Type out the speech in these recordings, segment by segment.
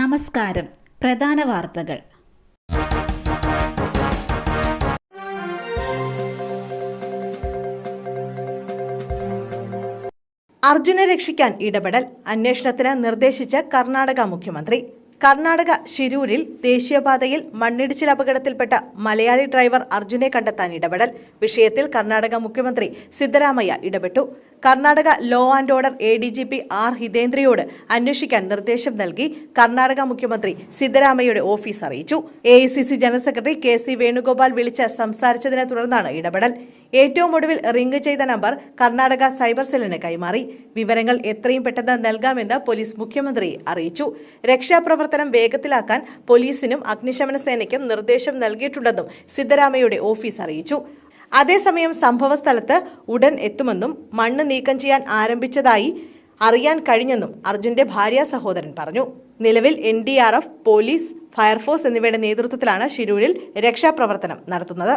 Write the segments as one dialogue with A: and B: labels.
A: നമസ്കാരം പ്രധാന വാർത്തകൾ
B: അർജുനെ രക്ഷിക്കാൻ ഇടപെടൽ അന്വേഷണത്തിന് നിർദ്ദേശിച്ച കർണാടക മുഖ്യമന്ത്രി കർണാടക ശിരൂരിൽ ദേശീയപാതയിൽ മണ്ണിടിച്ചിൽ അപകടത്തിൽപ്പെട്ട മലയാളി ഡ്രൈവർ അർജുനെ കണ്ടെത്താൻ ഇടപെടൽ വിഷയത്തിൽ കർണാടക മുഖ്യമന്ത്രി സിദ്ധരാമയ്യ ഇടപെട്ടു Karnataka law and order A D G P R ഹിതേന്ദ്രയോട് അന്വേഷിക്കാൻ നിർദ്ദേശം നൽകി കർണാടക മുഖ്യമന്ത്രി സിദ്ധരാമയ്യയുടെ ഓഫീസ് അറിയിച്ചു A general secretary K C Venugopal വിളിച്ച് സംസാരിച്ചതിനെ തുടർന്നാണ് ഇടപെടൽ ഏറ്റവും ഒടുവിൽ റിംഗ് ചെയ്ത നമ്പർ കർണാടക സൈബർ സെല്ലിന് കൈമാറി വിവരങ്ങൾ എത്രയും പെട്ടെന്ന് നൽകാമെന്ന് പോലീസ് മുഖ്യമന്ത്രി അറിയിച്ചു രക്ഷാപ്രവർത്തനം വേഗത്തിലാക്കാൻ പോലീസിനും അഗ്നിശമന സേനയ്ക്കും നിർദ്ദേശം നൽകിയിട്ടുണ്ടെന്നും സിദ്ധരാമയുടെ ഓഫീസ് അറിയിച്ചു അതേസമയം സ്ഥലത്ത് ഉടൻ എത്തുമെന്നും മണ്ണ് നീക്കം ചെയ്യാൻ ആരംഭിച്ചതായി അറിയാൻ കഴിഞ്ഞെന്നും അർജുന്റെ ഭാര്യ സഹോദരൻ പറഞ്ഞു നിലവിൽ N D R F police fire force എന്നിവയുടെ നേതൃത്വത്തിലാണ് ശിരൂരിൽ രക്ഷാപ്രവർത്തനം നടത്തുന്നത്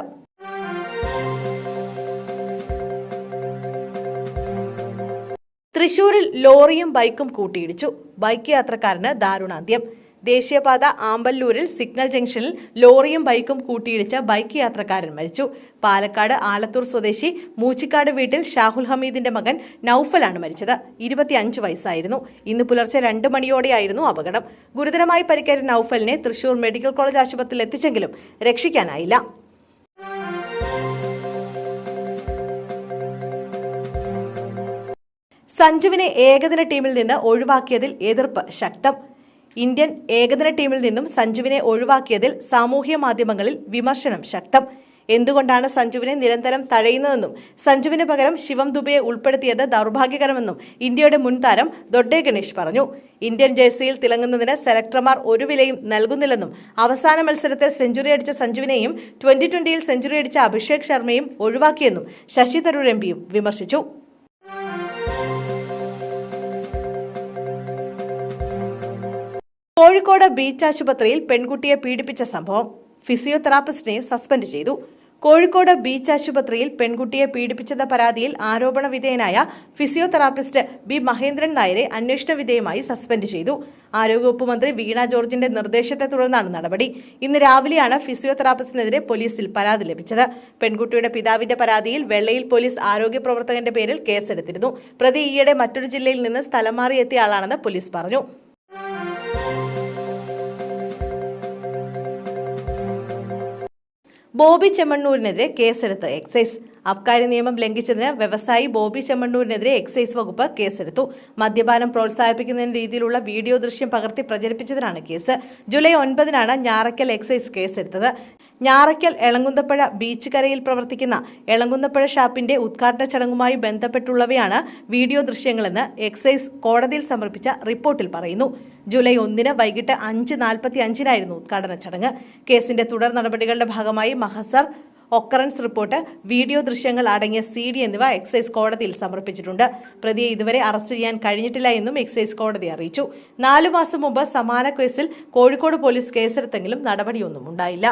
C: തൃശൂരിൽ ലോറിയും ബൈക്കും കൂട്ടിയിടിച്ചു ബൈക്ക് യാത്രക്കാരന് ദാരുണാന്ത്യം ദേശീയപാത ആമ്പല്ലൂരിൽ സിഗ്നൽ ജംഗ്ഷനിൽ ലോറിയും ബൈക്കും കൂട്ടിയിടിച്ച ബൈക്ക് യാത്രക്കാരൻ മരിച്ചു പാലക്കാട് ആലത്തൂർ സ്വദേശി മൂച്ചിക്കാട് വീട്ടിൽ ഷാഹുൽ ഹമീദിന്റെ മകൻ നൌഫലാണ് മരിച്ചത് ഇരുപത്തിയഞ്ച് വയസ്സായിരുന്നു ഇന്ന് പുലർച്ചെ രണ്ട് മണിയോടെയായിരുന്നു അപകടം ഗുരുതരമായി പരിക്കേറ്റ നൌഫലിനെ തൃശൂർ മെഡിക്കൽ കോളേജ് ആശുപത്രിയിൽ എത്തിച്ചെങ്കിലും രക്ഷിക്കാനായില്ല
D: സഞ്ജുവിനെ ഏകദിന ടീമിൽ നിന്ന് ഒഴിവാക്കിയതിൽ എതിർപ്പ് ശക്തം ഇന്ത്യൻ ഏകദിന ടീമിൽ നിന്നും സഞ്ജുവിനെ ഒഴിവാക്കിയതിൽ സാമൂഹ്യ മാധ്യമങ്ങളിൽ വിമർശനം ശക്തം എന്തുകൊണ്ടാണ് സഞ്ജുവിനെ നിരന്തരം തഴയുന്നതെന്നും സഞ്ജുവിന് പകരം ശിവം ദുബയെ ഉൾപ്പെടുത്തിയത് ദൗർഭാഗ്യകരമെന്നും ഇന്ത്യയുടെ മുൻ താരം ദൊഡ്ഡെ ഗണേഷ് പറഞ്ഞു ഇന്ത്യൻ ജേഴ്സിയിൽ തിളങ്ങുന്നതിന് സെലക്ടർമാർ ഒരു വിലയും നൽകുന്നില്ലെന്നും അവസാന മത്സരത്തിൽ സെഞ്ചുറി അടിച്ച സഞ്ജുവിനെയും ട്വന്റി ട്വന്റിയിൽ സെഞ്ചുറി അടിച്ച അഭിഷേക് ശർമ്മയും ഒഴിവാക്കിയെന്നും ശശി തരൂർ എംപിയും വിമർശിച്ചു
E: കോഴിക്കോട് ബീച്ച് ആശുപത്രിയിൽ പെൺകുട്ടിയെ പീഡിപ്പിച്ച സംഭവം ഫിസിയോതെറാപ്പിസ്റ്റിനെ സസ്പെൻഡ് ചെയ്തു കോഴിക്കോട് ബീച്ച് ആശുപത്രിയിൽ പെൺകുട്ടിയെ പീഡിപ്പിച്ചെന്ന പരാതിയിൽ ആരോപണ വിധേയനായ ഫിസിയോതെറാപ്പിസ്റ്റ് ബി മഹേന്ദ്രൻ നായരെ അന്വേഷണ വിധേയമായി സസ്പെൻഡ് ചെയ്തു ആരോഗ്യവകുപ്പ് മന്ത്രി വീണ ജോർജിന്റെ നിർദ്ദേശത്തെ തുടർന്നാണ് നടപടി ഇന്ന് രാവിലെയാണ് ഫിസിയോതെറാപ്പിസ്റ്റിനെതിരെ പോലീസിൽ പരാതി ലഭിച്ചത് പെൺകുട്ടിയുടെ പിതാവിന്റെ പരാതിയിൽ വെള്ളയിൽ പോലീസ് ആരോഗ്യ പ്രവർത്തകന്റെ പേരിൽ കേസെടുത്തിരുന്നു പ്രതി ഈയിടെ മറ്റൊരു ജില്ലയിൽ നിന്ന് സ്ഥലം മാറിയെത്തിയ ആളാണെന്ന് പോലീസ് പറഞ്ഞു
F: ബോബി ചെമ്മണ്ണൂരിനെതിരെ കേസെടുത്ത് എക്സൈസ് അബ്കാരി നിയമം ലംഘിച്ചതിന് വ്യവസായി ബോബി ചെമ്മണ്ണൂരിനെതിരെ എക്സൈസ് വകുപ്പ് കേസെടുത്തു മദ്യപാനം പ്രോത്സാഹിപ്പിക്കുന്ന രീതിയിലുള്ള വീഡിയോ ദൃശ്യം പകർത്തി പ്രചരിപ്പിച്ചതിനാണ് കേസ് ജൂലൈ ഒൻപതിനാണ് ഞാറക്കൽ എക്സൈസ് കേസെടുത്തത് ഞാറയ്ക്കൽ എളങ്കുന്തപ്പുഴ ബീച്ച് കരയിൽ പ്രവർത്തിക്കുന്ന എളങ്കുന്തപ്പുഴ ഷാപ്പിന്റെ ഉദ്ഘാടന ചടങ്ങുമായി ബന്ധപ്പെട്ടുള്ളവയാണ് വീഡിയോ ദൃശ്യങ്ങളെന്ന് എക്സൈസ് കോടതിയിൽ സമർപ്പിച്ച റിപ്പോർട്ടിൽ പറയുന്നു ജൂലൈ ഒന്നിന് വൈകിട്ട് അഞ്ച് നാൽപ്പത്തി അഞ്ചിനായിരുന്നു ഉദ്ഘാടന ചടങ്ങ് കേസിന്റെ തുടർ നടപടികളുടെ ഭാഗമായി മഹസർ ഒക്കറൻസ് റിപ്പോർട്ട് വീഡിയോ ദൃശ്യങ്ങൾ അടങ്ങിയ സി ഡി എന്നിവ എക്സൈസ് കോടതിയിൽ സമർപ്പിച്ചിട്ടുണ്ട് പ്രതിയെ ഇതുവരെ അറസ്റ്റ് ചെയ്യാൻ കഴിഞ്ഞിട്ടില്ല എന്നും എക്സൈസ് കോടതി അറിയിച്ചു നാലു മാസം മുമ്പ് സമാന കേസിൽ കോഴിക്കോട് പോലീസ് കേസെടുത്തെങ്കിലും നടപടിയൊന്നും ഉണ്ടായില്ല